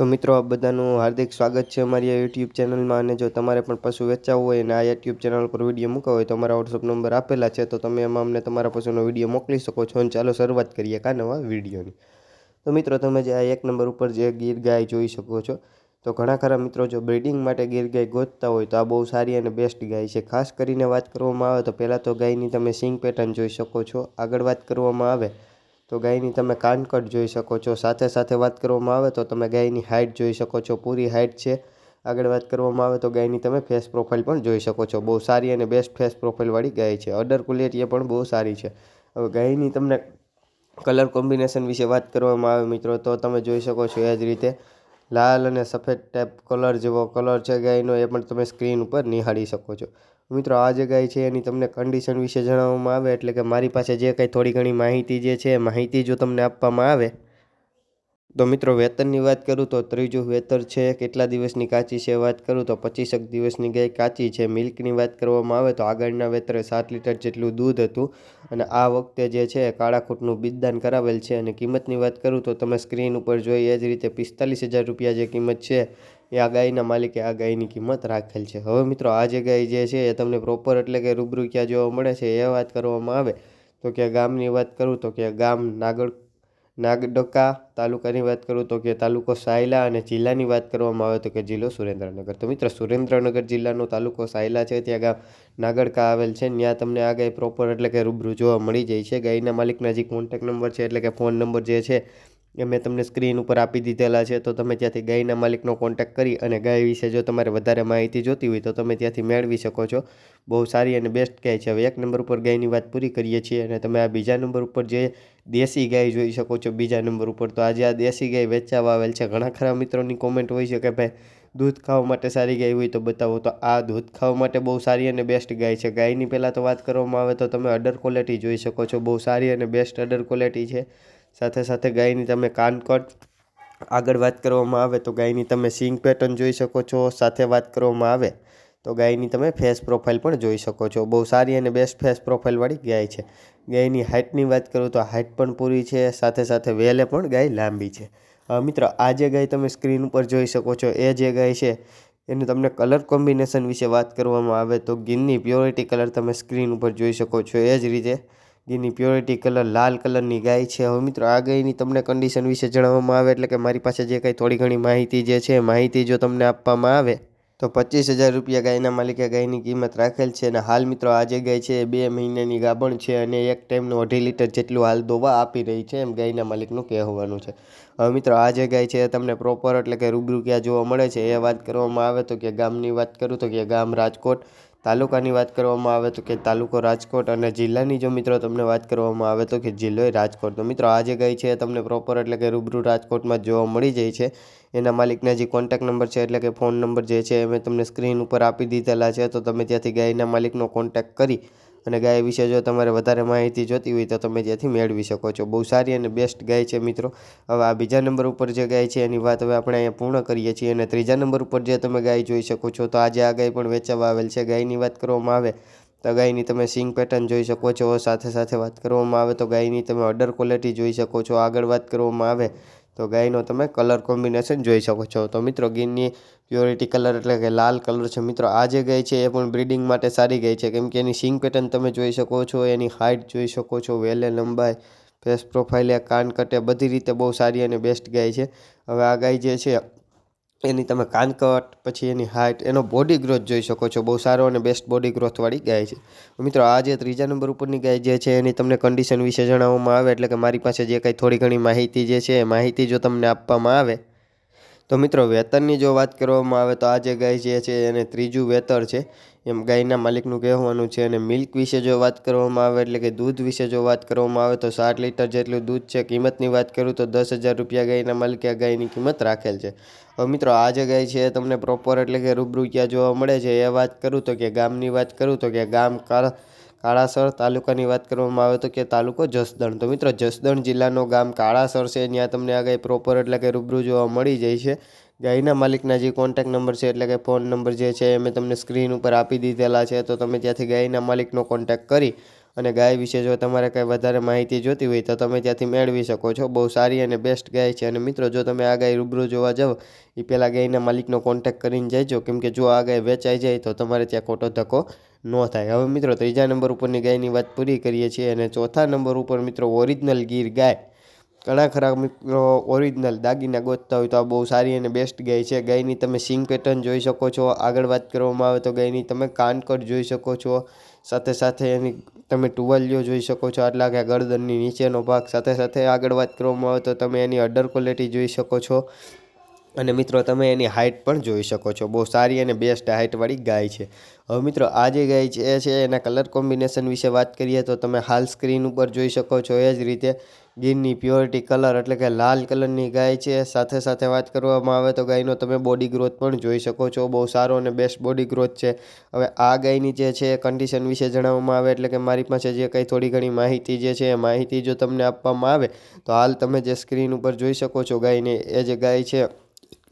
તો મિત્રો આ બધાનું હાર્દિક સ્વાગત છે અમારી આ યુટ્યુબ ચેનલમાં અને જો તમારે પણ પશુ વેચાવવું હોય અને આ યુટ્યુબ ચેનલ પર વીડિયો મૂકવા હોય, તો અમારા વોટ્સઅપ નંબર આપેલા છે. તો તમે એમાં અમને તમારા પશુનો વીડિયો મોકલી શકો છો. અને ચાલો શરૂઆત કરીએ કા નવા વિડીયોની. તો મિત્રો, તમે જે આ એક નંબર ઉપર જે ગીર ગાય જોઈ શકો છો. તો ઘણા ખરા મિત્રો જો બ્રિડિંગ માટે ગીર ગાય ગોતતા હોય, તો આ બહુ સારી અને બેસ્ટ ગાય છે. ખાસ કરીને વાત કરવામાં આવે તો પહેલાં તો ગાયની તમે સિંગ પેટર્ન જોઈ શકો છો. આગળ વાત કરવામાં આવે તો ગાયની તમે કાનકટ જોઈ શકો છો. સાથે સાથે વાત કરવામાં આવે તો તમે ગાયની હાઇટ જોઈ શકો છો. પૂરી હાઇટ છે. આગળ વાત કરવામાં આવે તો ગાયની તમે ફેસ પ્રોફાઇલ પણ જોઈ શકો છો. બહુ સારી અને બેસ્ટ ફેસ પ્રોફાઇલવાળી ગાય છે. અડર ક્વોલિટી પણ બહુ સારી છે. હવે ગાયની તમને કલર કોમ્બિનેશન વિશે વાત કરવામાં આવે મિત્રો, તો તમે જોઈ શકો છો એ જ રીતે. લાલ અને સફેદ ટાઈપ કલર જેવો કલર છે ગાયનો, એ પણ તમે સ્ક્રીન ઉપર નિહાળી શકો છો. મિત્રો, આ જગ્યાએ ગાય છે એની તમને કન્ડિશન વિશે જણાવવામાં આવે, એટલે કે મારી પાસે જે કંઈ થોડી ઘણી માહિતી જે છે, માહિતી જો તમને આપવામાં આવે તો મિત્રો વેતનની વાત કરું તો ત્રીજું વેતર છે, કેટલા દિવસની કાચી છે વાત કરું તો પચીસેક દિવસની ગાય કાચી છે. મિલ્કની વાત કરવામાં આવે તો આગળના વેતરે સાત લીટર જેટલું દૂધ હતું અને આ વખતે જે છે કાળા ખૂટનું બિદદાન કરાવેલ છે. અને કિંમતની વાત કરું તો તમે સ્ક્રીન ઉપર જોઈ એ જ રીતે પિસ્તાલીસ હજાર રૂપિયા જે કિંમત છે એ આ ગાયના માલિકે આ ગાયની કિંમત રાખેલ છે. હવે મિત્રો આ જે ગાય જે છે એ તમને પ્રોપર એટલે કે રૂબરૂ ક્યાં જોવા મળે છે એ વાત કરવામાં આવે તો કે ગામની વાત કરું તો કે ગામ નાગડ નાગડકા તાલુકાની વાત કરું તો કે તાલુકો સાયલા અને જિલ્લાની વાત કરવામાં આવે તો કે જિલ્લો સુરેન્દ્રનગર. તો મિત્રો, સુરેન્દ્રનગર જિલ્લાનો તાલુકો સાયલા છે, ત્યાં ગામ નાગડકા આવેલ છે. ત્યાં તમને આ ગાય પ્રોપર એટલે કે રૂબરૂ જોવા મળી જાય છે. ગાયના માલિકના જે કોન્ટેક નંબર છે, એટલે કે ફોન નંબર જે છે એ મેં તમને સ્ક્રીન ઉપર આપી દીધેલા છે, તો તમે ત્યાંથી ગાયના માલિકનો કોન્ટેક્ટ કરી અને ગાય વિશે જો તમારે વધારે માહિતી જોતી હોય તો તમે ત્યાંથી મેળવી શકો છો. બહુ સારી અને બેસ્ટ ગાય છે. હવે એક નંબર ઉપર ગાયની વાત પૂરી કરીએ છીએ અને તમે આ બીજા નંબર ઉપર જે દેશી ગાય જોઈ શકો છો બીજા નંબર ઉપર, તો આજે આ દેશી ગાય વેચાવા આવેલ છે. ઘણા ખરા મિત્રોની કોમેન્ટ હોય છે કે ભાઈ, દૂધ ખાવા માટે સારી ગાય હોય તો બતાવો. તો આ દૂધ ખાવા માટે બહુ સારી અને બેસ્ટ ગાય છે. ગાયની પહેલાં તો વાત કરવામાં આવે તો તમે અડર ક્વોલિટી જોઈ શકો છો. બહુ સારી અને બેસ્ટ અડર ક્વોલિટી છે. સાથે સાથે ગાયની તમે કાનકટ આગળ વાત કરવામાં આવે તો ગાયની તમે સિંગ પેટર્ન જોઈ શકો છો, સાથે વાત કરવામાં આવે તો ગાયની તમે ફેસ પ્રોફાઇલ પણ જોઈ શકો છો. બહુ સારી અને બેસ્ટ ફેસ પ્રોફાઇલવાળી ગાય છે. ગાયની હાઇટની વાત કરું તો હાઇટ પણ પૂરી છે, સાથે સાથે વેલે પણ ગાય લાંબી છે. મિત્રો, આ જે ગાય તમે સ્ક્રીન ઉપર જોઈ શકો છો, એ જે ગાય છે, એનું તમને કલર કોમ્બિનેશન વિશે વાત કરવામાં આવે તો ગિનની પ્યોરિટી કલર તમે સ્ક્રીન ઉપર જોઈ શકો છો. એ જ રીતે જેની પ્યોરિટી કલર લાલ કલરની ગાય છે. હવે મિત્રો, આ ગાયની તમને કન્ડિશન વિશે જણાવવામાં આવે એટલે કે મારી પાસે જે કંઈ થોડી ઘણી માહિતી જે છે માહિતી જો તમને આપવામાં આવે, તો પચીસ હજાર રૂપિયા ગાયના માલિકે ગાયની કિંમત રાખેલ છે. અને હાલ મિત્રો, આ જે ગાય છે બે મહિનાની ગાભણ છે અને એક ટાઈમનું અઢી લીટર જેટલું હાલ દોવા આપી રહી છે એમ ગાયના માલિકનું કહેવાનું છે. હવે મિત્રો, આ જે ગાય છે તમને પ્રોપર એટલે કે રૂબરૂ ક્યાં જોવા મળે છે, એ વાત કરવામાં આવે તો કે ગામની વાત કરું તો કે ગામ રાજકોટ. તાલુકાની વાત કરવામાં આવે તો કે તાલુકો રાજકોટ અને જિલ્લાની જો મિત્રો તમને વાત કરવામાં આવે તો કે જિલ્લો રાજકોટ. તો મિત્રો આ જે ગાય છે તમને પ્રોપર એટલે કે રૂબરૂ રાજકોટમાં જોવા મળી જાય છે. એના માલિકના જે કોન્ટેક નંબર છે એટલે કે ફોન નંબર જે છે એ મેં તમને સ્ક્રીન ઉપર આપી દીધેલા છે. તો તમે ત્યાંથી ગાયના માલિકનો કોન્ટેક કરી અને ગાય વિશે જો તમારે વધારે માહિતી જોતી હોય તો તમે ત્યાંથી મેળવી શકો છો. બહુ સારી અને બેસ્ટ ગાય છે મિત્રો. હવે આ બીજા નંબર ઉપર જે ગાય છે એની વાત હવે આપણે અહીંયા પૂર્ણ કરીએ છીએ અને ત્રીજા નંબર ઉપર જે તમે ગાય જોઈ શકો છો તો આજે આ ગાય પણ વેચાવા આવેલ છે. ગાયની વાત કરવામાં આવે તો ગાયની તમે સિંગ પેટર્ન જોઈ શકો છો. સાથે સાથે વાત કરવામાં આવે તો ગાયની તમે અડર ક્વોલિટી જોઈ શકો છો. આગળ વાત કરવામાં આવે તો ગાયનો તમે કલર કોમ્બિનેશન જોઈ શકો છો. તો મિત્રો ગીરની પ્યોરિટી કલર એટલે કે લાલ કલર છે. મિત્રો, આ જે ગાય છે, એ પણ બ્રિડિંગ માટે સારી ગાય છે. કેમ કે એની સિંગ પેટર્ન તમે જોઈ શકો છો, એની હાઇટ જોઈ શકો છો, વેલે, લંબાઈ, ફેસ પ્રોફાઇલ, કાન કટે, બધી રીતે બહુ સારી અને બેસ્ટ ગાય છે. હવે આ ગાય જે છે એની તમે કાનકટ પછી એની હાઇટ એનો બોડી ગ્રોથ જોઈ શકો છો. બહુ સારો અને બેસ્ટ બોડી ગ્રોથવાળી ગાય છે. મિત્રો, આ જે ત્રીજા નંબર ઉપરની ગાય જે છે, એની તમને કન્ડિશન વિશે જણાવવામાં આવે, એટલે કે મારી પાસે જે કંઈ થોડી ઘણી માહિતી જે છે, એ માહિતી જો તમને આપવામાં આવે. તો મિત્રો, વેતનની જો વાત કરવામાં આવે, તો આ જે ગાય જે છે, એને ત્રીજું વેતર છે. એમ ગાયના માલિકનું કહેવાનું છે અને મિલ્ક વિશે જો વાત કરવામાં આવે, એટલે કે દૂધ વિશે જો વાત કરવામાં આવે, તો સાત લીટર જેટલું દૂધ છે કિંમતની વાત કરું, તો દસ હજાર રૂપિયા ગાયના માલિકે આ ગાયની કિંમત રાખેલ છે. હવે મિત્રો, આ જે ગાય છે તમને પ્રોપર એટલે કે રૂબરૂ ક્યાં જોવા મળે છે. એ વાત કરું, તો કે ગામની વાત કરું, તો કે ગામ કાળા, કાળાસર તાલુકાની વાત કરવામાં આવે, તો કે તાલુકો જસદણ. તો મિત્રો, જસદણ જિલ્લાનો ગામ કાળાસર છે. ત્યાં તમને આ ગાય પ્રોપર એટલે કે રૂબરૂ જોવા મળી જાય છે. ગાયના માલિકના જે કોન્ટેક નંબર છે એટલે કે ફોન નંબર જે છે એ મેં તમને સ્ક્રીન ઉપર આપી દીધેલા છે, તો તમે ત્યાંથી ગાયના માલિકનો કોન્ટેક કરી અને ગાય વિશે જો તમારે કંઈ વધારે માહિતી જોતી હોય તો તમે ત્યાંથી મેળવી શકો છો. બહુ સારી અને બેસ્ટ ગાય છે. અને મિત્રો, જો તમે આ ગાય રૂબરૂ જોવા જાઓ એ પહેલાં ગાયના માલિકનો કોન્ટેક્ટ કરીને જજો કેમ કે જો આ ગાય વેચાઈ જાય તો તમારે ત્યાં ખોટો ધક્કો ન થાય. હવે મિત્રો, ત્રીજા નંબર ઉપરની ગાયની વાત પૂરી કરીએ છીએ અને ચોથા નંબર ઉપર મિત્રો ઓરિજિનલ ગીર ગાય. ઘણા ખરા મિત્રો ઓરિજિનલ દાગીના ગોતતા હોય તો આ બહુ સારી અને બેસ્ટ ગાય છે. ગાયની તમે સિંગ પેટર્ન જોઈ શકો છો. આગળ વાત કરવામાં આવે તો ગાયની તમે કાનકટ જોઈ શકો છો. સાથે સાથે એની તમે ટુવાલીઓ જોઈ શકો છો. આટલા કે ગરદનની નીચેનો ભાગ. સાથે સાથે આગળ વાત કરવામાં આવે તો તમે એની અડર ક્વોલિટી જોઈ શકો છો. અને મિત્રો, તમે એની હાઇટ પણ જોઈ શકો છો. બહુ સારી અને બેસ્ટ હાઇટવાળી ગાય છે. હવે મિત્રો, આ જે ગાય છે, એ છે એના કલર કોમ્બિનેશન વિશે વાત કરીએ તો તમે હાલ સ્ક્રીન ઉપર જોઈ શકો છો. એ જ રીતે ગીરની પ્યોરિટી કલર એટલે કે લાલ કલરની ગાય છે. સાથે સાથે વાત કરવામાં આવે તો ગાયનો તમે બોડી ગ્રોથ પણ જોઈ શકો છો. બહુ સારો અને બેસ્ટ બોડી ગ્રોથ છે. હવે આ ગાયની જે છે કન્ડિશન વિશે જણાવવામાં આવે એટલે કે મારી પાસે જે કંઈ થોડી ઘણી માહિતી જે છે એ માહિતી જો તમને આપવામાં આવે તો હાલ તમે જે સ્ક્રીન ઉપર જોઈ શકો છો ગાયને, એ જે ગાય છે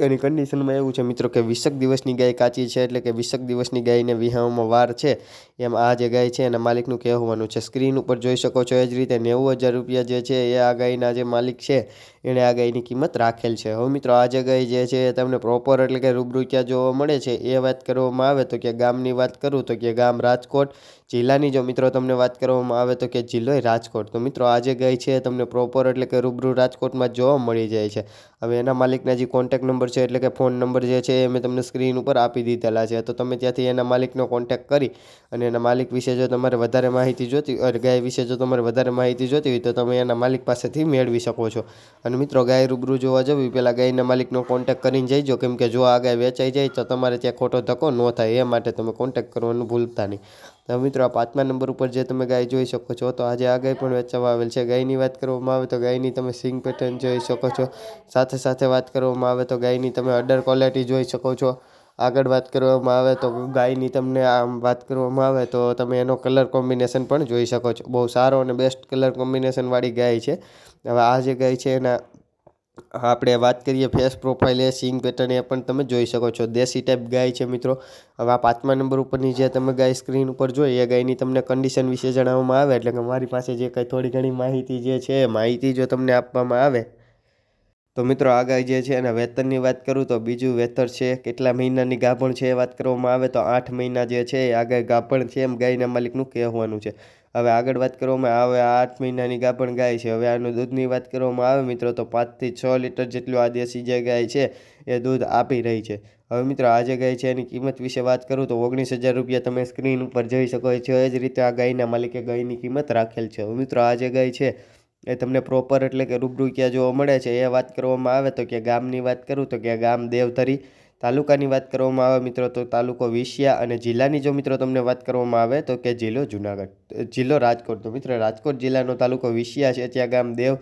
એની કન્ડિશનમાં એવું છે મિત્રો કે વિશક દિવસની ગાય કાચી છે એટલે કે વિશક દિવસની ગાયને વિહાવામાં વાર છે, એમ આ જે ગાય છે એના માલિકનું કહેવાનું છે. સ્ક્રીન ઉપર જોઈ શકો છો એ જ રીતે નેવું હજાર રૂપિયા જે છે એ આ ગાયના જે માલિક છે એણે આ ગાયની કિંમત રાખેલ છે. હવે મિત્રો, આ જે ગાય જે છે તમને પ્રોપર એટલે કે રૂબરૂ ક્યાં જોવા મળે છે, એ વાત કરવામાં આવે તો કે ગામની વાત કરું તો કે ગામ રાજકોટ, જિલ્લાની જો મિત્રો તમને વાત કરવામાં આવે તો કે જિલ્લો રાજકોટ. તો મિત્રો, આ જે ગાય છે તમને પ્રોપર એટલે કે રૂબરૂ રાજકોટમાં જોવા મળી જાય છે. હવે એના માલિકના જે કોન્ટેક નંબર છે, એટલે કે ફોન નંબર જે છે, એ મેં તમને સ્ક્રીન ઉપર આપી દીધેલા છે. તો તમે ત્યાંથી એના માલિકનો કોન્ટેક કરી અને એના માલિક વિશે જો તમારે વધારે માહિતી જોતી ગાય વિશે જો તમારે વધારે માહિતી જોતી હોય તો તમે એના માલિક પાસેથી મેળવી શકો છો. અને મિત્રો ગાય રૂબરૂ જોવા જવી. પહેલાં ગાયના માલિકનો કોન્ટેક કરીને જઈજો. કેમ કે જો આ ગાય વેચાઈ જાય તો તમારે ત્યાં ખોટો ધક્કો ન થાય. એ માટે તમે કોન્ટેક કરવાનું ભૂલતા નહીં. તો મિત્રો આ પાંચમા નંબર ઉપર જે તમે ગાય જોઈ શકો છો, તો આજે આ ગાય પણ વેચવામાં આવેલ છે. ગાયની વાત કરવામાં આવે તો ગાયની તમે સિંગ પેટર્ન જોઈ શકો છો. સાથે સાથે વાત કરવામાં આવે તો ગાયની તમે અડર ક્વોલિટી જોઈ શકો છો. આગળ વાત કરવામાં આવે તો ગાયની તમને આમ વાત કરવામાં આવે તો તમે એનો કલર કોમ્બિનેશન પણ જોઈ શકો છો. બહુ સારો અને બેસ્ટ કલર કોમ્બિનેશનવાળી ગાય છે. હવે આ જે ગાય છે એના, આપણે વાત કરીએ ફેસ પ્રોફાઇલ એ સિંગ પેટર્ન એ પણ તમે જોઈ શકો છો. દેશી ટાઈપ ગાય છે મિત્રો. હવે આ પાંચમા નંબર ઉપરની જે તમે ગાય સ્ક્રીન ઉપર જોઈ, એ ગાયની તમને કન્ડિશન વિશે જણાવવામાં આવે. એટલે કે મારી પાસે જે કંઈ થોડી ઘણી માહિતી જે છે માહિતી જો તમને આપવામાં આવે તો મિત્રો આગળ જે છે એના વેતનની વાત કરું તો બીજું વેતર છે, કેટલા મહિનાની ગાભણ છે એ વાત કરવામાં આવે તો આઠ મહિના જે છે એ આગળ ગાભણ છે એમ ગાયના માલિકનું કહેવાનું છે. હવે આગળ વાત કરવામાં આવે આઠ મહિનાની ગાભણ ગાય છે. હવે આનું દૂધની વાત કરવામાં આવે મિત્રો તો પાંચથી છ લીટર જેટલું આ દેશી જે ગાય છે એ દૂધ આપી રહી છે. હવે મિત્રો આ જે ગાય છે એની કિંમત વિશે વાત કરું તો ઓગણીસ હજાર રૂપિયા તમે સ્ક્રીન ઉપર જોઈ શકો છો. એ જ રીતે આ ગાયના માલિકે ગાયની કિંમત રાખેલ છે. હવે મિત્રો આ જે ગાય છે એ તમને પ્રોપર એટલે કે રૂબરૂ ક્યાં જોવા મળે છે, એ વાત કરવામાં આવે તો કે ગામની વાત કરું તો કે ગામ દેવધરી તાલુકાની વાત કરવામાં આવે મિત્રો, તો તાલુકો વિસિયા અને જિલ્લાની જો મિત્રો તમને વાત કરવામાં આવે તો કે જિલ્લો જુનાગઢ જિલ્લો રાજકોટ. તો મિત્રો રાજકોટ જિલ્લાનો તાલુકો વિસિયા છે, ત્યાં ગામ દેવ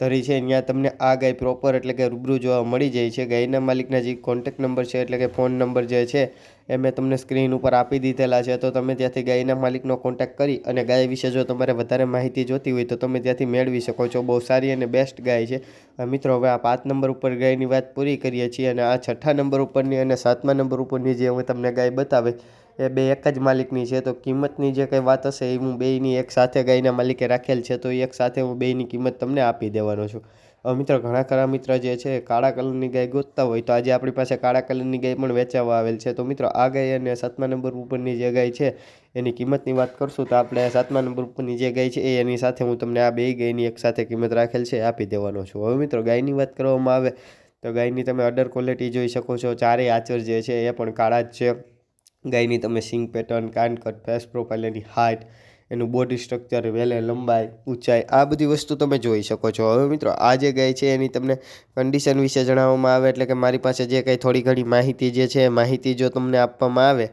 ધરી છે, ત્યાં તમને આ ગાય પ્રોપર એટલે કે રૂબરૂ જોવા મળી જાય છે. ગાયના માલિકના જે કોન્ટેક નંબર છે, એટલે કે ફોન નંબર જે છે એ મેં તમને સ્ક્રીન ઉપર આપી દીધેલા છે, તો તમે ત્યાંથી ગાયના માલિકનો કોન્ટેક કરી અને ગાય વિશે જો તમારે વધારે માહિતી જોતી હોય તો તમે ત્યાંથી મેળવી શકો છો. બહુ સારી અને બેસ્ટ ગાય છે. મિત્રો, હવે આ પાંચ નંબર ઉપર ગાયની વાત પૂરી કરીએ છીએ અને આ છઠ્ઠા નંબર ઉપરની અને સાતમા નંબર ઉપરની જે હું તમને ગાય બતાવે, એ બે એક જ માલિકની છે. તો કિંમતની જે કંઈ વાત હશે એ હું બેયની એક સાથે ગાયના માલિકે રાખેલ છે, તો એક સાથે હું બેયની કિંમત તમને આપી દેવાનો છું. મિત્રો, ઘણા ખરા મિત્ર જે છે, કાળા કલરની ગાય ગોતતા હોય તો આજે આપણી પાસે કાળા કલરની ગાય પણ વેચાવા આવેલ છે. તો મિત્રો, આ ગાય અને સાતમા નંબર ઉપરની જે ગાય છે, એની કિંમતની વાત કરશું તો આપણે સાતમા નંબર ઉપરની જે ગાય છે, એ એની સાથે હું તમને આ બે ગાયની એક સાથે કિંમત રાખેલ છે આપી દેવાનો છું. હવે મિત્રો, ગાયની વાત કરવામાં આવે તો ગાયની તમે અડર ક્વોલિટી જોઈ શકો છો. ચારેય આચર જે છે, એ પણ કાળા જ છે. ગાયની તમે સિંગ પેટર્ન કાનકટ ફેસ પ્રોફાઇલ એની હાઇટ એનું બોડી સ્ટ્રક્ચર વેલે લંબાઈ, ઊંચાઈ, આ બધી વસ્તુ તમે જોઈ શકો છો. હવે મિત્રો, આ જે ગાય છે એની તમને કન્ડિશન વિશે જણાવવામાં આવે એટલે કે મારી પાસે જે કંઈ થોડી ઘણી માહિતી જે છે માહિતી જો તમને આપવામાં આવે,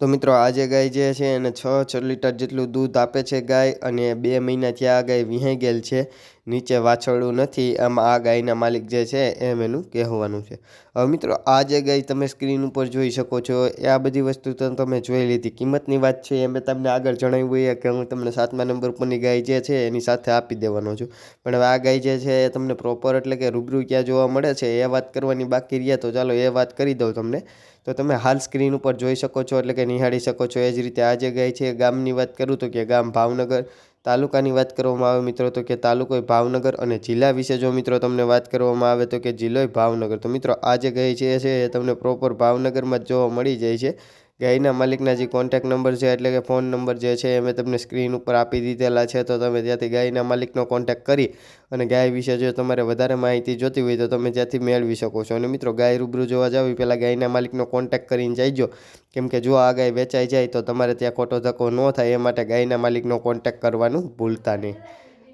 તો મિત્રો આજે ગાય જે છે એને છ છ લીટર જેટલું દૂધ આપે છે ગાય અને બે મહિના આ ગાય વિહાઈ ગયેલ છે. નીચે વાછરડું નથી, આમ આ ગાયના માલિક જે છે એમ એનું કહેવાનું છે. હવે મિત્રો, આ જે ગાય તમે સ્ક્રીન ઉપર જોઈ શકો છો, એ આ બધી વસ્તુ તો તમે જોઈ લીધી. કિંમતની વાત છે, એ મેં તમને આગળ જણાવ્યું હોય કે હું તમને સાતમા નંબર ઉપરની ગાય જે છે એની સાથે આપી દેવાનો છું. પણ હવે આ ગાય જે છે એ તમને પ્રોપર એટલે કે રૂબરૂ ક્યાં જોવા મળે છે, એ વાત કરવાની બાકી રહ્યા તો ચાલો એ વાત કરી દઉં તમને. તો તમે હાલ સ્ક્રીન ઉપર જોઈ શકો છો એટલે કે નિહાળી શકો છો. એ જ રીતે આ જે ગાય છે ગામની વાત કરું તો કે ગામ ભાવનગર તાલુકાની વાત કરવામાં આવે મિત્રો, તો કે તાલુકો ભાવનગર અને જિલ્લા વિશે જો મિત્રો તમને વાત કરવામાં આવે, તો કે જિલ્લો ભાવનગર. તો મિત્રો આ જે કહે છે એ તમને પ્રોપર ભાવનગરમાં જ જોવા મળી જાય છે. ગાયના માલિકના જે કોન્ટેક નંબર છે, એટલે કે ફોન નંબર જે છે, એ મેં તમને સ્ક્રીન ઉપર આપી દીધેલા છે, તો તમે ત્યાંથી ગાયના માલિકનો કોન્ટેક કરી અને ગાય વિશે જો તમારે વધારે માહિતી જોતી હોય તો તમે ત્યાંથી મેળવી શકો છો. અને મિત્રો, ગાય રૂબરૂ જોવા જાવ પહેલાં ગાયના માલિકનો કોન્ટેક કરીને જઈજો કેમ કે જો આ ગાય વેચાઈ જાય, તો તમારે ત્યાં ખોટો ધક્કો ન થાય, એ માટે ગાયના માલિકનો કોન્ટેક કરવાનું ભૂલતા નહીં.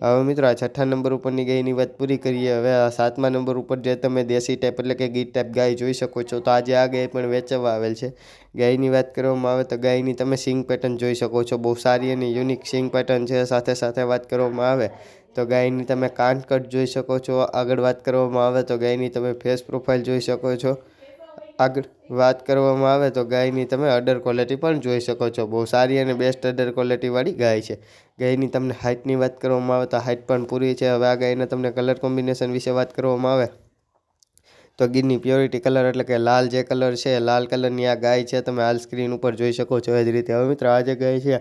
હવે મિત્રો, આ છઠ્ઠા નંબર ઉપરની ગાયની વાત પૂરી કરીએ. હવે આ સાતમા નંબર ઉપર જે તમે દેશી ટાઈપ એટલે કે ગીત ટાઈપ ગાય જોઈ શકો છો, તો આજે આ ગાય પણ વેચવા આવેલ છે. ગાયની વાત કરવામાં આવે તો ગાયની તમે સિંગ પેટર્ન જોઈ શકો છો. બહુ સારી અને યુનિક સિંગ પેટર્ન છે. સાથે સાથે વાત કરવામાં આવે તો ગાયની તમે કાનકટ જોઈ શકો છો. આગળ વાત કરવામાં આવે તો ગાયની તમે ફેસ પ્રોફાઇલ જોઈ શકો છો. આગળ વાત કરવામાં આવે તો ગાયની તમે અડર ક્વોલિટી પણ જોઈ શકો છો. બહુ સારી અને બેસ્ટ અડર ક્વોલિટીવાળી ગાય છે. ગાયની તમને હાઇટની વાત કરવામાં આવે તો હાઇટ પણ પૂરી છે. હવે આ ગાયના તમને કલર કોમ્બિનેશન વિશે વાત કરવામાં આવે તો ગીરની પ્યોરિટી કલર એટલે કે લાલ જે કલર છે, લાલ કલરની આ ગાય છે તમે હાલ સ્ક્રીન ઉપર જોઈ શકો છો. એ જ રીતે હવે મિત્રો આ જે ગાય છે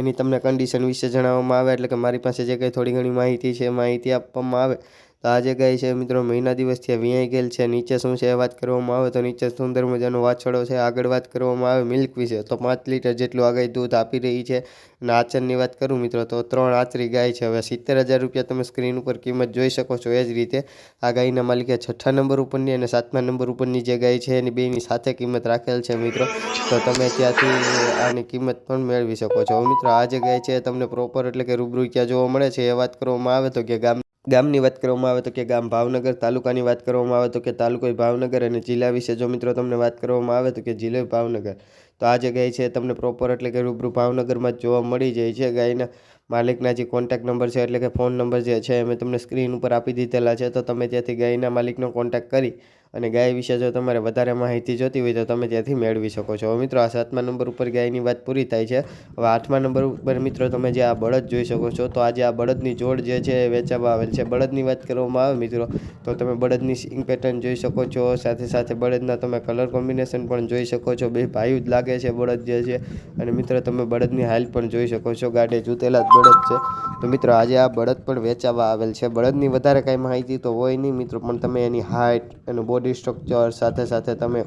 એની તમને કન્ડિશન વિશે જણાવવામાં આવે એટલે કે મારી પાસે જે કંઈ થોડી ઘણી માહિતી છે માહિતી આપવામાં આવે. તો આ જે ગાય છે મિત્રો, મહિના દિવસથી વિયાઈ ગયેલ છે. નીચે શું છે એ વાત કરવામાં આવે તો નીચે સુંદર મજાનો વાછડો છે. આગળ વાત કરવામાં આવે મિલ્ક વિશે. તો પાંચ લીટર જેટલું આ ગાય દૂધ આપી રહી છે. અને આચરની વાત કરું મિત્રો, તો ત્રણ આચરી ગાય છે. હવે સિત્તેર હજાર રૂપિયા તમે સ્ક્રીન ઉપર કિંમત જોઈ શકો છો એ જ રીતે. આ ગાયના માલિકે છઠ્ઠા નંબર ઉપરની અને સાતમા નંબર ઉપરની જે ગાય છે એની બેની સાથે કિંમત રાખેલ છે મિત્રો. તો તમે ત્યાંથી આની કિંમત પણ મેળવી શકો છો. મિત્રો, આ જે ગાય છે તમને પ્રોપર એટલે કે રૂબરૂ ક્યાં જોવા મળે છે એ વાત કરવામાં આવે તો કે ગામ ગામની વાત કરવામાં આવે તો કે ગામ ભાવનગર, તાલુકાની વાત કરવામાં આવે તો કે તાલુકો ભાવનગર અને જિલ્લા વિશે જો મિત્રો તમને વાત કરવામાં આવે તો કે જિલ્લો ભાવનગર. તો આ જગ્યાએ ગાય છે તમને પ્રોપર એટલે કે રૂબરૂ ભાવનગરમાં જ જોવા મળી જાય છે. ગાયના માલિકના જે કોન્ટેક્ટ નંબર છે એટલે કે ફોન નંબર જે છે મેં તમને સ્ક્રીન ઉપર આપી દીધેલા છે. તો તમે ત્યાંથી ગાયના માલિકનો કોન્ટેક કરી અને ગાય વિશે જો તમારે વધારે માહિતી જોતી હોય તો તમે ત્યાંથી મેળવી શકો છો. મિત્રો, આ સાતમા નંબર ઉપર ગાયની વાત પૂરી થાય છે. હવે આઠમા નંબર ઉપર મિત્રો, તમે જે આ બળદ જોઈ શકો છો, તો આજે આ બળદની જોડ જે છે એ વેચવામાં આવેલ છે. બળદની વાત કરવામાં આવે મિત્રો, તો તમે બળદની સિંગ પેટર્ન જોઈ શકો છો. સાથે સાથે બળદના તમે કલર કોમ્બિનેશન પણ જોઈ શકો છો. બે ભાઈ જ લાગે છે બળદ જે છે. અને મિત્રો, તમે બળદની હાલ પણ જોઈ શકો છો. ગાડે જૂતેલા જ બળદ છે. તો મિત્રો, આજે આ બળદ પણ વેચાવા આવેલ છે. બળદની વધારે કાંઈ માહિતી તો હોય નહીં મિત્રો, પણ તમે એની હાઇટ એનું બોડી બોડી સ્ટ્રક્ચર સાથે સાથે તમે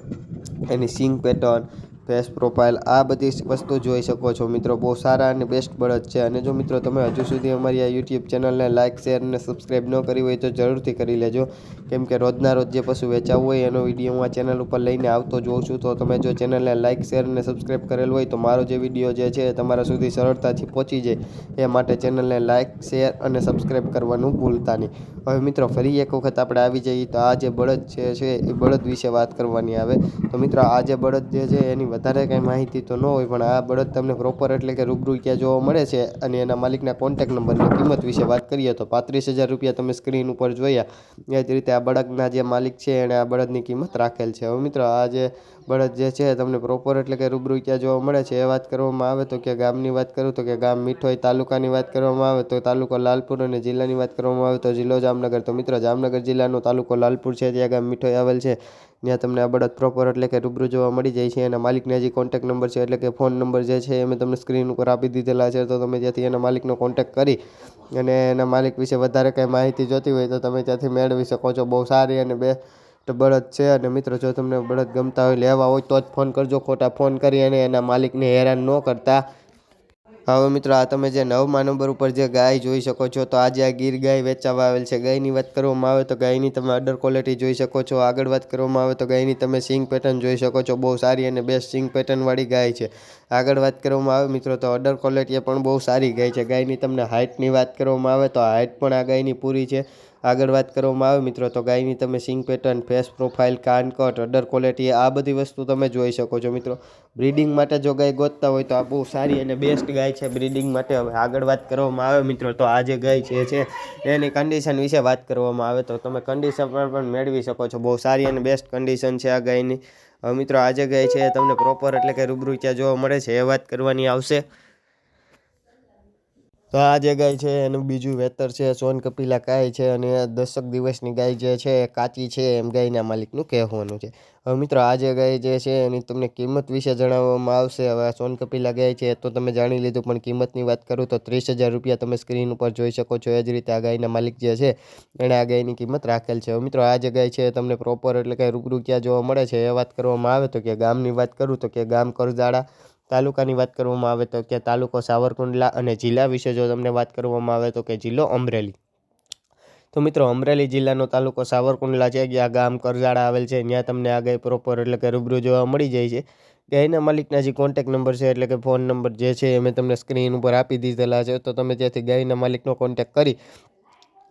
એની સિંગ પેટર્ન ફેસ પ્રોફાઇલ આ બધી વસ્તુ જોઈ શકો છો. મિત્રો, બહુ સારા અને બેસ્ટ બળદ છે. અને જો મિત્રો, તમે હજુ સુધી અમારી આ યુટ્યુબ ચેનલને લાઇક શેર અને સબસ્ક્રાઈબ ન કરી હોય તો જરૂરથી કરી લેજો. કેમ કે રોજના રોજ જે પશુ વેચાવું હોય એનો વીડિયો હું આ ચેનલ ઉપર લઈને આવતો જોઉં છું. તો તમે જો ચેનલને લાઇક શેર અને સબસ્ક્રાઈબ કરેલ હોય તો મારો જે વીડિયો જે છે તમારા સુધી સરળતાથી પહોંચી જાય. એ માટે ચેનલને લાઇક શેર અને સબસ્ક્રાઈબ કરવાનું ભૂલતા નહીં. હવે મિત્રો, ફરી એક વખત આપણે આવી જઈએ તો આ જે બળદ છે, એ બળદ વિશે વાત કરવાની આવે. તો મિત્રો, આ જે બળદ જે છે, એની વધારે કંઈ માહિતી તો ન હોય, પણ આ બળદ તમને પ્રોપર એટલે કે રૂબરૂ ક્યાં જોવા મળે છે અને એના માલિકના કોન્ટેક નંબરની કિંમત વિશે વાત કરીએ તો પાંત્રીસ હજાર રૂપિયા તમે સ્ક્રીન ઉપર જોયા. એ જ રીતે આ બળદના જે માલિક છે, એણે આ બળદની કિંમત રાખેલ છે. હવે મિત્રો, આ જે બળદ જે છે, તમને પ્રોપર એટલે કે રૂબરૂ ક્યાં જોવા મળે છે, એ વાત કરવામાં આવે તો કે ગામની વાત કરું તો કે ગામ મીઠોઈ તાલુકાની વાત કરવામાં આવે તો તાલુકો લાલપુર અને જિલ્લાની વાત કરવામાં આવે તો જિલ્લો જામનગર. તો મિત્રો, જામનગર જિલ્લાનો તાલુકો લાલપુર છે, ત્યાં ગામ મીઠોઈ આવેલ છે. ત્યાં તમને આ બળદ પ્રોપર એટલે કે રૂબરૂ જોવા મળી જાય છે એના માલિકને હજી કોન્ટેક નંબર છે એટલે કે ફોન નંબર જે છે, એ મેં તમને સ્ક્રીન ઉપર આપી દીધેલા છે. તો તમે ત્યાંથી એના માલિકનો કોન્ટેક કરી અને એના માલિક વિશે વધારે કંઈ માહિતી જોતી હોય તો તમે ત્યાંથી મેળવી શકો છો. બહુ સારી અને બે બળદ છે અને મિત્રો, જો તમને બળદ ગમતા હોય, લેવા હોય, તો જ ફોન કરજો. ખોટા ફોન કરી અને એના માલિકને હેરાન ન કરતા. હવે મિત્રો, આ તમે જે નવમા નંબર ઉપર જે ગાય જોઈ શકો છો, તો આજે આ ગીર ગાય વેચાવા આવેલ છે. ગાયની વાત કરવામાં આવે તો ગાયની તમે અડર ક્વોલિટી જોઈ શકો છો. આગળ વાત કરવામાં આવે તો ગાયની તમે સિંગ પેટર્ન જોઈ શકો છો. બહુ સારી અને બેસ્ટ સિંગ પેટર્નવાળી ગાય છે. આગળ વાત કરવામાં આવે મિત્રો, તો અડર ક્વોલિટી પણ બહુ સારી ગાય છે. ગાયની તમને હાઇટની વાત કરવામાં આવે તો હાઇટ પણ આ ગાયની પૂરી છે. આગળ વાત કરવામાં આવે મિત્રો, તો ગાયની તમે સિંગ પેટર્ન, ફેસ પ્રોફાઇલ, કાન કટ, અડર ક્વોલિટી, આ બધી વસ્તુ તમે જોઈ શકો છો મિત્રો. બ્રીડિંગ માટે જો ગાય ગોતતા હોય તો આ બહુ સારી અને બેસ્ટ ગાય છે બ્રીડિંગ માટે. હવે આગળ વાત કરવામાં આવે મિત્રો, તો આ જે ગાય જે છે એની કન્ડિશન વિશે વાત કરવામાં આવે તો તમે કન્ડિશન પણ મેળવી શકો છો. બહુ સારી અને બેસ્ટ કન્ડિશન છે આ ગાયની. મિત્રો આજે ગાય છે તમને પ્રોપર એટલે કે રૂબરૂ ત્યાં જોવા મળે છે, એ વાત કરવાની આવશે. તો આ જે ગાય છે, એનું બીજું વેતર છે, સોન કપિલા ગાય છે અને દસક દિવસની ગાય જે છે કાચી છે, એમ ગાયના માલિકનું કહેવાનું છે. હવે મિત્રો, આ જે ગાય જે છે, એની તમને કિંમત વિશે જણાવવામાં આવશે. હવે સોન કપિલા ગાય છે તો તમે જાણી લીધું, પણ કિંમતની વાત કરું તો ત્રીસ હજાર રૂપિયા તમે સ્ક્રીન ઉપર જોઈ શકો છો. એ જ રીતે આ ગાયના માલિક જે છે, એણે આ ગાયની કિંમત રાખેલ છે. હવે મિત્રો, આ જે ગાય છે તમને પ્રોપર એટલે કે રૂબરૂ ક્યાં જોવા મળે છે, એ વાત કરવામાં આવે તો કે ગામની વાત કરું તો કે ગામ કરજાડા તાલુકાની વાત કરવામાં આવે તો કે તાલુકો સાવરકુંડલા અને જિલ્લા વિશે જો તમને વાત કરવામાં આવે તો કે જિલ્લો અમરેલી. તો મિત્રો, અમરેલી જિલ્લાનો તાલુકો સાવરકુંડલા છે, જ્યાં ગામ કરજાળા આવેલ છે, ત્યાં તમને આ ગાય પ્રોપર એટલે કે રૂબરૂ જોવા મળી જાય છે. ગાયના માલિકના જે કોન્ટેક નંબર છે એટલે કે ફોન નંબર જે છે એ મેં તમને સ્ક્રીન ઉપર આપી દીધેલા છે, તો તમે ત્યાંથી ગાયના માલિકનો કોન્ટેક કરી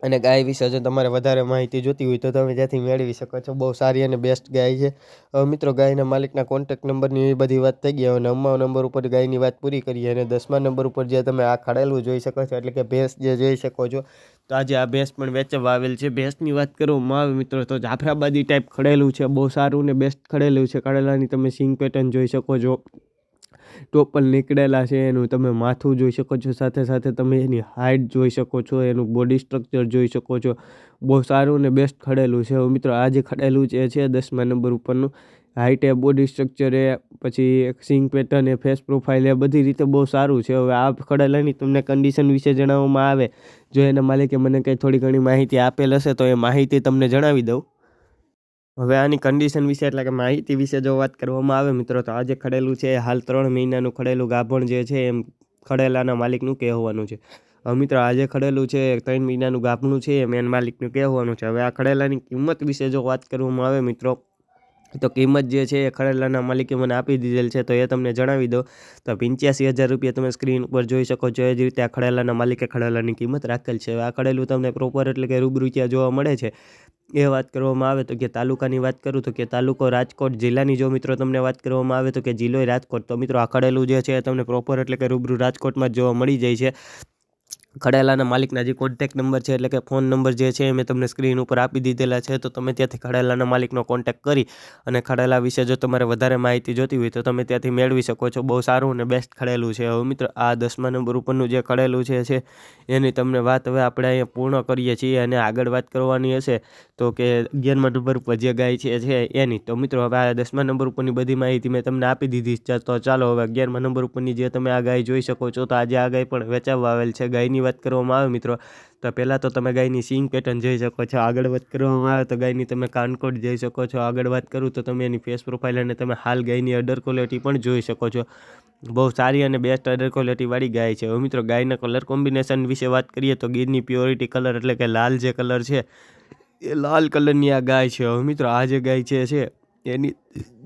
અને ગાય વિશે જો તમારે વધારે માહિતી જોતી હોય તો તમે ત્યાંથી મેળવી શકો છો. બહુ સારી અને બેસ્ટ ગાય છે. હવે મિત્રો, ગાયના માલિકના કોન્ટેક નંબરની એ બધી વાત થઈ ગઈ. અને નવમા નંબર ઉપર ગાયની વાત પૂરી કરીએ અને દસમા નંબર ઉપર જે તમે આ ખડેલું જોઈ શકો છો, એટલે કે ભેંસ જે જોઈ શકો છો, તો આજે આ ભેંસ પણ વેચવા આવેલ છે. ભેંસની વાત કરવામાં આવે મિત્રો, તો જાફરાબાદી ટાઈપ ખડેલું છે. બહુ સારું ને બેસ્ટ ખડેલું છે. ખડેલાની તમે સિંગ પેટર્ન જોઈ શકો છો. ટોપલ નીકળેલા છે, એનું તમે માથું જોઈ શકો છો. સાથે સાથે તમે એની હાઇટ જોઈ શકો છો, એનું બોડી સ્ટ્રક્ચર જોઈ શકો છો. બહુ સારું ને બેસ્ટ ખડેલું છે. હવે મિત્રો, આ જે ખડેલું જે છે, દસમા નંબર ઉપરનું હાઇટ એ બોડી સ્ટ્રક્ચર એ, પછી સિંગ પેટર્ન એ ફેસ પ્રોફાઇલ એ બધી રીતે બહુ સારું છે. હવે આ ખડેલાની તમને કન્ડિશન વિશે જણાવવામાં આવે. જો એના માલિકે મને કંઈ થોડી ઘણી માહિતી આપેલ હશે, તો એ માહિતી તમને જણાવી દઉં. હવે આની કન્ડિશન વિશે એટલે કે માહિતી વિશે જો વાત કરવામાં આવે મિત્રો, તો આજે ખડેલું છે, હાલ ત્રણ મહિનાનું ખડેલું ગાભણ જે છે એમ ખડેલાના માલિકનું કહેવાનું છે. હવે મિત્રો, આજે ખડેલું છે, ત્રણ મહિનાનું ગાભણું છે, એમ એન માલિકનું કહેવાનું છે. હવે આ ખડેલાની કિંમત વિશે જો વાત કરવામાં આવે મિત્રો, તો કિંમત જે છે એ ખડેલાના માલિકે મને આપી દીધેલ છે, તો એ તમને જણાવી દો તો પંચ્યાસી હજાર રૂપિયા તમે સ્ક્રીન ઉપર જોઈ શકો છો, એ જ રીતે આ ખડેલાના માલિકે ખડેલાની કિંમત રાખેલ છે. આ ખડેલું તમને પ્રોપર એટલે કે રૂબરૂ ત્યાં જોવા મળે છે. એ વાત કરવામાં આવે તો કે તાલુકાની વાત કરું તો કે તાલુકો રાજકોટ જિલ્લાની જો મિત્રો તમને વાત કરવામાં આવે તો કે જિલ્લો રાજકોટ. તો મિત્રો આ જે છે એ તમને પ્રોપર એટલે કે રૂબરૂ રાજકોટમાં જોવા મળી જાય છે. ખડેલાના માલિકના જે કોન્ટેક નંબર છે, એટલે કે ફોન નંબર જે છે એ મેં તમને સ્ક્રીન ઉપર આપી દીધેલા છે, તો તમે ત્યાંથી ખડેલાના માલિકનો કોન્ટેક કરી અને ખડેલા વિશે જો તમારે વધારે માહિતી જોતી હોય તો તમે ત્યાંથી મેળવી શકો છો. બહુ સારું અને બેસ્ટ ખડેલું છે. હવે મિત્રો, આ દસમા નંબર ઉપરનું જે ખડેલું છે છે, એની તમને વાત હવે આપણે અહીંયા પૂર્ણ કરીએ છીએ અને આગળ વાત કરવાની હશે, તો કે અગિયારમા નંબર ઉપર જે ગાય છે છે એની. તો મિત્રો, હવે આ દસમા નંબર ઉપરની બધી માહિતી મેં તમને આપી દીધી તો ચાલો હવે અગિયારમા નંબર ઉપરની જે તમે આ ગાય જોઈ શકો છો, તો આજે આ ગાય પણ વેચાવવા આવેલ છે ગાયની વાત કરવામાં આવે મિત્રો, તો પહેલાં તો તમે ગાયની સિંગ પેટર્ન જોઈ શકો છો. આગળ વાત કરવામાં આવે તો ગાયની તમે કાનકોટ જોઈ શકો છો. આગળ વાત કરું તો તમે એની ફેસ પ્રોફાઇલ અને તમે હાલ ગાયની અડર ક્વોલિટી પણ જોઈ શકો છો. બહુ સારી અને બેસ્ટ અડર ક્વોલિટીવાળી ગાય છે. હવે મિત્રો, ગાયના કલર કોમ્બિનેશન વિશે વાત કરીએ તો ગીરની પ્યોરિટી કલર એટલે કે લાલ જે કલર છે, એ લાલ કલરની આ ગાય છે. હવે મિત્રો, આ જે ગાય છે, એની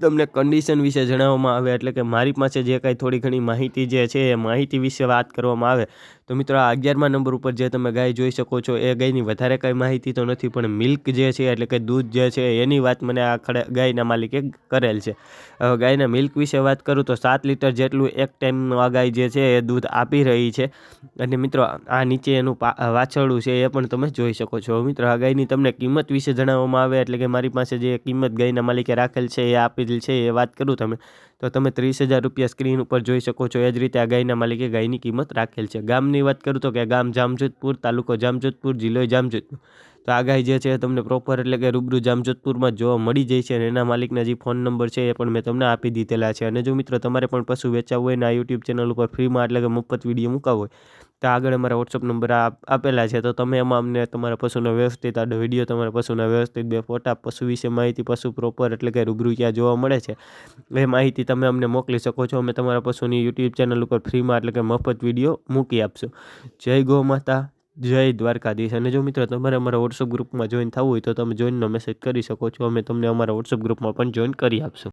તમને કન્ડિશન વિશે જણાવવામાં આવે, એટલે કે મારી પાસે જે કાંઈ થોડી ઘણી માહિતી જે છે, એ માહિતી વિશે વાત કરવામાં આવે. તો મિત્રો, આ અગિયારમા નંબર ઉપર જે તમે ગાય જોઈ શકો છો, એ ગાયની વધારે કાંઈ માહિતી તો નથી, પણ મિલ્ક જે છે, એટલે કે દૂધ જે છે, એની વાત મને આ ગાયના માલિકે કરેલ છે. હવે ગાયના મિલ્ક વિશે વાત કરું તો સાત લીટર જેટલું એક ટાઈમનું આ ગાય જે છે, એ દૂધ આપી રહી છે. અને મિત્રો, આ નીચે એનું વાછરડું છે, એ પણ તમે જોઈ શકો છો. મિત્રો, આ ગાયની તમને કિંમત વિશે જણાવવામાં આવે, એટલે કે મારી પાસે જે કિંમત ગાયના માલિકે રાખેલ છે, એ આપેલ છે, એ વાત કરું તમે. તો તમે ત્રીસ હજાર રૂપિયા સ્ક્રીન ઉપર જોઈ શકો છો. એ જ રીતે આ ગાયના માલિકે ગાયની કિંમત રાખેલ છે. ગામની વાત કરું તો કે ગામ જામજોધપુર, તાલુકો જામજોધપુર, જિલ્લો જામજોધપુર. તો આ ગાય જે છે તમને પ્રોપર એટલે કે રૂબરૂ જામજોધપુરમાં જોવા મળી જાય છે અને એના માલિકના જે ફોન નંબર છે એ પણ મેં તમને આપી દીધેલા છે. અને જો મિત્રો તમારે પણ પશુ વેચાવવું હોય ને આ યુટ્યુબ ચેનલ ઉપર ફ્રીમાં એટલે કે મફત વીડિયો મૂકાવવો હોય તો આગળ અમારા વોટ્સઅપ નંબર આપેલા છે. તો તમે એમાં અમને તમારા પશુનો વ્યવસ્થિત આડો વીડિયો તમારા પશુના વ્યવસ્થિત બે ફોટા, પશુ વિશે માહિતી, પશુ પ્રોપર એટલે કે રૂબરૂ ક્યાં જોવા મળે છે. એ માહિતી તમે અમને મોકલી શકો છો. અમે તમારા પશુની યુટ્યુબ ચેનલ ઉપર ફ્રીમાં એટલે કે મફત વીડિયો મૂકી આપશું. જય ગૌ માતા, જય દ્વારકાધીશ. અને જો મિત્રો તમારે અમારા વોટ્સઅપ ગ્રુપમાં જોઈન થવું હોય તો તમે જોઈનનો મેસેજ કરી શકો છો. અમે તમને અમારા વોટ્સઅપ ગ્રુપમાં પણ જોઈન કરી આપશું.